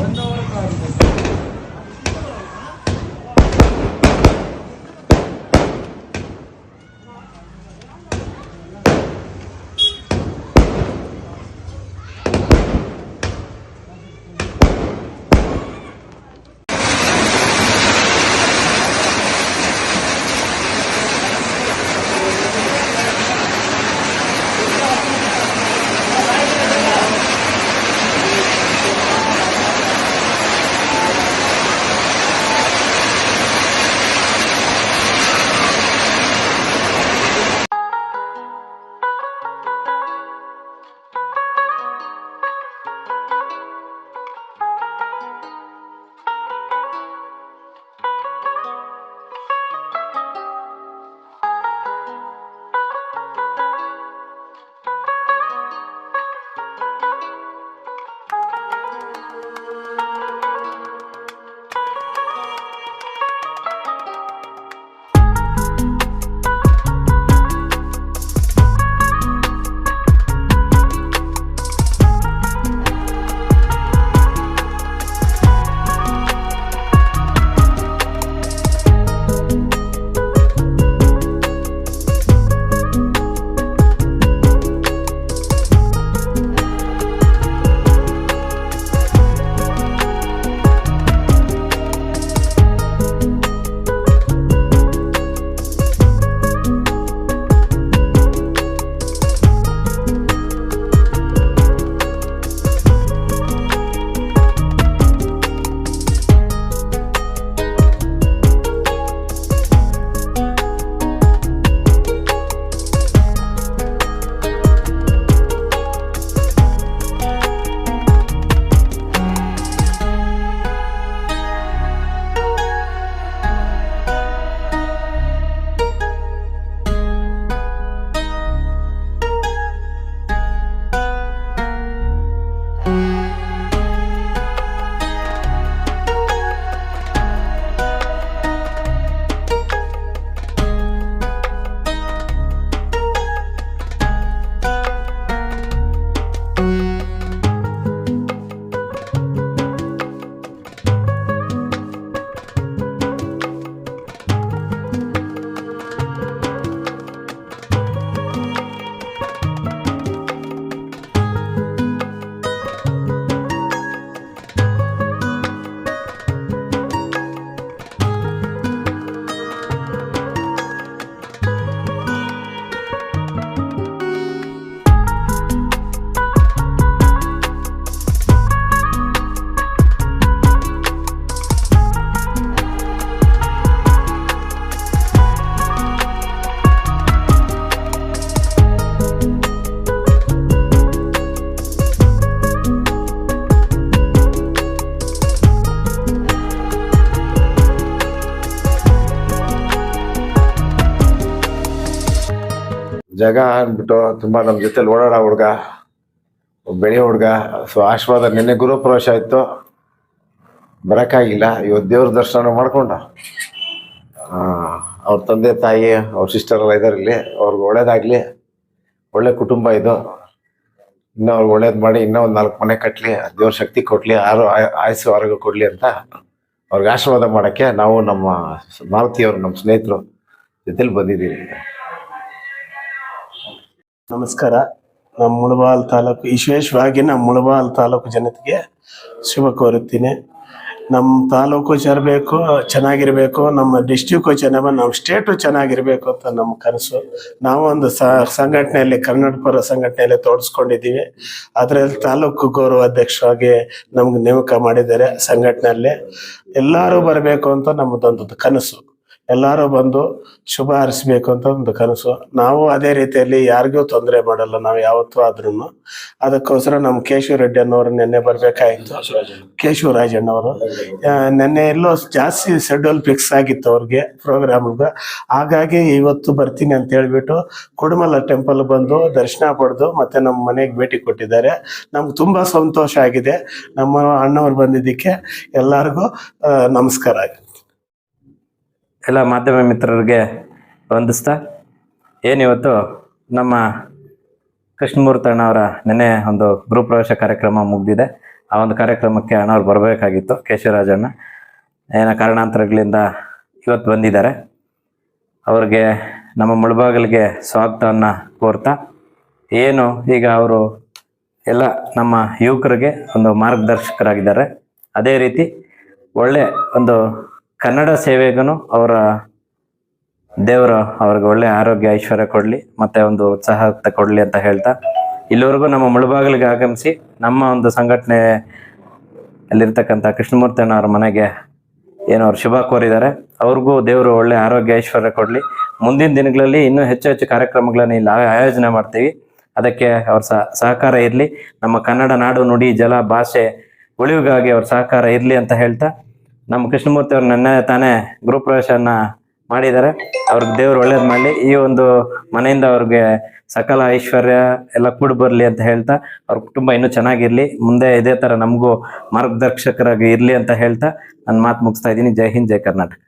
전자 오락가 ಜಗ ಅಂದ್ಬಿಟ್ಟು ತುಂಬಾ ನಮ್ಮ ಜೊತೆಲಿ ಓಡಾಡೋ ಹುಡುಗ, ಬೆಳೆ ಹುಡುಗ, ಸೊ ಆಶೀರ್ವಾದ ನಿನ್ನೆ ಗುರುಪ್ರವೇಶ ಆಯ್ತು ಬರೋಕ್ಕಾಗಿಲ್ಲ ಇವತ್ತು ದೇವ್ರ ದರ್ಶನ ಮಾಡ್ಕೊಂಡ. ಅವ್ರ ತಂದೆ ತಾಯಿ, ಅವ್ರ ಸಿಸ್ಟರ್ ಎಲ್ಲ ಇದಾರಲ್ಲಿ ಅವ್ರಿಗೆ ಒಳ್ಳೇದಾಗ್ಲಿ, ಒಳ್ಳೆ ಕುಟುಂಬ ಇದು. ಇನ್ನೂ ಅವ್ರಿಗೆ ಒಳ್ಳೇದು ಮಾಡಿ ಇನ್ನೂ ಒಂದು ನಾಲ್ಕು ಮನೆ ಕಟ್ಟಲಿ ದೇವ್ರ ಶಕ್ತಿ ಕೊಡ್ಲಿ, ಆರು ಆಯ- ಆಯಸ್ಸು ಆರೋಗ್ಯ ಕೊಡ್ಲಿ ಅಂತ ಅವ್ರಿಗೆ ಆಶೀರ್ವಾದ ಮಾಡೋಕ್ಕೆ ನಾವು ನಮ್ಮ ಮಾರುತಿಯವರು ನಮ್ಮ ಸ್ನೇಹಿತರು ಜೊತೆಲಿ ಬಂದಿದ್ದೀವಿ. ನಮಸ್ಕಾರ. ನಮ್ಮ ಮುಳಬಾಲ್ ತಾಲೂಕು, ವಿಶೇಷವಾಗಿ ನಮ್ಮ ಮುಳಬಾಲ್ ತಾಲೂಕು ಜನತೆಗೆ ಶುಭ ಕೋರುತ್ತೀನಿ. ನಮ್ಮ ತಾಲೂಕು ಚರಬೇಕು ಚೆನ್ನಾಗಿರಬೇಕು, ನಮ್ಮ ಡಿಸ್ಟಿಕ್ಕು ಚೆನ್ನಾಗಿ ನಮ್ಮ ಸ್ಟೇಟು ಚೆನ್ನಾಗಿರಬೇಕು ಅಂತ ನಮ್ಮ ಕನಸು. ನಾವು ಒಂದು ಸಂಘಟನೆಯಲ್ಲಿ ಕನ್ನಡ ಪರ ಸಂಘಟನೆಯಲ್ಲಿ ತೋಡಿಸ್ಕೊಂಡಿದ್ದೀವಿ ಅದರಲ್ಲಿ ತಾಲೂಕು ಗೌರವ ಅಧ್ಯಕ್ಷರಾಗಿ ನಮ್ಗೆ ನೇಮಕ ಮಾಡಿದ್ದಾರೆ ಸಂಘಟನೆಯಲ್ಲಿ. ಎಲ್ಲರೂ ಬರಬೇಕು ಅಂತ ನಮ್ಮದೊಂದು ಕನಸು. ಎಲ್ಲರೂ ಬಂದು ಶುಭ ಹರಿಸ್ಬೇಕು ಅಂತ ಒಂದು ಕನಸು. ನಾವು ಅದೇ ರೀತಿಯಲ್ಲಿ ಯಾರಿಗೂ ತೊಂದರೆ ಮಾಡಲ್ಲ, ನಾವು ಯಾವತ್ತೂ ಆದ್ರೂ ಅದಕ್ಕೋಸ್ಕರ ನಮ್ಮ ಕೇಶವ ರೆಡ್ಡಿ ಅನ್ನೋರು ನಿನ್ನೆ ಬರ್ಬೇಕಾಯ್ತು. ಕೇಶವ ರಾಜಣ್ಣವರು ನಿನ್ನೆ ಎಲ್ಲೋ ಜಾಸ್ತಿ ಶೆಡ್ಯೂಲ್ ಫಿಕ್ಸ್ ಆಗಿತ್ತು ಅವ್ರಿಗೆ ಪ್ರೋಗ್ರಾಮ್ಗೆ ಹಾಗಾಗಿ ಇವತ್ತು ಬರ್ತೀನಿ ಅಂತ ಹೇಳ್ಬಿಟ್ಟು ಕುಡುಮಲ ಟೆಂಪಲ್ ಬಂದು ದರ್ಶನ ಪಡೆದು ಮತ್ತೆ ನಮ್ಮ ಮನೆಗೆ ಭೇಟಿ ಕೊಟ್ಟಿದ್ದಾರೆ. ನಮ್ಗೆ ತುಂಬಾ ಸಂತೋಷ ಆಗಿದೆ. ನಮ್ಮ ಅಣ್ಣವ್ರು ಬಂದಿದ್ದಕ್ಕೆ ಎಲ್ಲರಿಗೂ ನಮಸ್ಕಾರ ಎಲ್ಲ ಮಾಧ್ಯಮ ಮಿತ್ರರಿಗೆ ವಂದಿಸ್ತಾ ಏನಿವತ್ತು ನಮ್ಮ ಕೃಷ್ಣಮೂರ್ತಣ್ಣವರ ನೆನೆ ಒಂದು ಗೃಹಪ್ರವೇಶ ಕಾರ್ಯಕ್ರಮ ಮುಗಿದಿದೆ. ಆ ಒಂದು ಕಾರ್ಯಕ್ರಮಕ್ಕೆ ಅಣ್ಣವ್ರು ಬರಬೇಕಾಗಿತ್ತು, ಕೇಶವರಾಜಣ್ಣ. ಏನೋ ಕಾರಣಾಂತರಗಳಿಂದ ಇವತ್ತು ಬಂದಿದ್ದಾರೆ. ಅವ್ರಿಗೆ ನಮ್ಮ ಮುಳಬಾಗಿಲಿಗೆ ಸ್ವಾಗತವನ್ನು ಕೋರ್ತಾ, ಏನು ಈಗ ಅವರು ಎಲ್ಲ ನಮ್ಮ ಯುವಕರಿಗೆ ಒಂದು ಮಾರ್ಗದರ್ಶಕರಾಗಿದ್ದಾರೆ. ಅದೇ ರೀತಿ ಒಳ್ಳೆ ಒಂದು ಕನ್ನಡ ಸೇವೆಗೂ ಅವರ ದೇವರು ಅವ್ರಿಗೆ ಒಳ್ಳೆ ಆರೋಗ್ಯ, ಐಶ್ವರ್ಯ ಕೊಡಲಿ, ಮತ್ತೆ ಒಂದು ಉತ್ಸಾಹ ಕೊಡಲಿ ಅಂತ ಹೇಳ್ತಾ ಇಲ್ಲಿವರೆಗೂ ನಮ್ಮ ಮುಳುಬಾಗಿಲಿಗೆ ಆಗಮಿಸಿ ನಮ್ಮ ಒಂದು ಸಂಘಟನೆ ಅಲ್ಲಿರ್ತಕ್ಕಂಥ ಕೃಷ್ಣಮೂರ್ತಿ ಅವ್ರ ಮನೆಗೆ ಏನೋ ಅವ್ರು ಶುಭ ಕೋರಿದ್ದಾರೆ. ಅವ್ರಿಗೂ ದೇವರು ಒಳ್ಳೆ ಆರೋಗ್ಯ, ಐಶ್ವರ್ಯ ಕೊಡಲಿ. ಮುಂದಿನ ದಿನಗಳಲ್ಲಿ ಇನ್ನೂ ಹೆಚ್ಚು ಹೆಚ್ಚು ಕಾರ್ಯಕ್ರಮಗಳನ್ನು ಇಲ್ಲಿ ಆಯೋಜನೆ ಮಾಡ್ತೀವಿ. ಅದಕ್ಕೆ ಅವ್ರ ಸಹ, ಸಹಕಾರ ಇರಲಿ. ನಮ್ಮ ಕನ್ನಡ ನಾಡು ನುಡಿ, ಜಲ, ಭಾಷೆ ಉಳಿವಿಗಾಗಿ ಅವ್ರ ಸಹಕಾರ ಇರಲಿ ಅಂತ ಹೇಳ್ತಾ ನಮ್ಮ ಕೃಷ್ಣಮೂರ್ತಿ ಅವ್ರು ನೆನ್ನೆ ತಾನೇ ಗೃಹಪ್ರವೇಶನ ಮಾಡಿದ್ದಾರೆ. ಅವ್ರಿಗೆ ದೇವ್ರು ಒಳ್ಳೇದು ಮಾಡಲಿ. ಈ ಒಂದು ಮನೆಯಿಂದ ಅವ್ರಿಗೆ ಸಕಲ ಐಶ್ವರ್ಯ ಎಲ್ಲ ಕೂಡಿ ಬರಲಿ ಅಂತ ಹೇಳ್ತಾ, ಅವ್ರ ಕುಟುಂಬ ಇನ್ನೂ ಚೆನ್ನಾಗಿರ್ಲಿ. ಮುಂದೆ ಇದೇ ತರ ನಮಗೂ ಮಾರ್ಗದರ್ಶಕರಾಗಿ ಇರ್ಲಿ ಅಂತ ಹೇಳ್ತಾ ನನ್ನ ಮಾತು ಮುಗಿಸ್ತಾ ಇದ್ದೀನಿ. ಜೈ ಹಿಂದ್, ಜೈ ಕರ್ನಾಟಕ.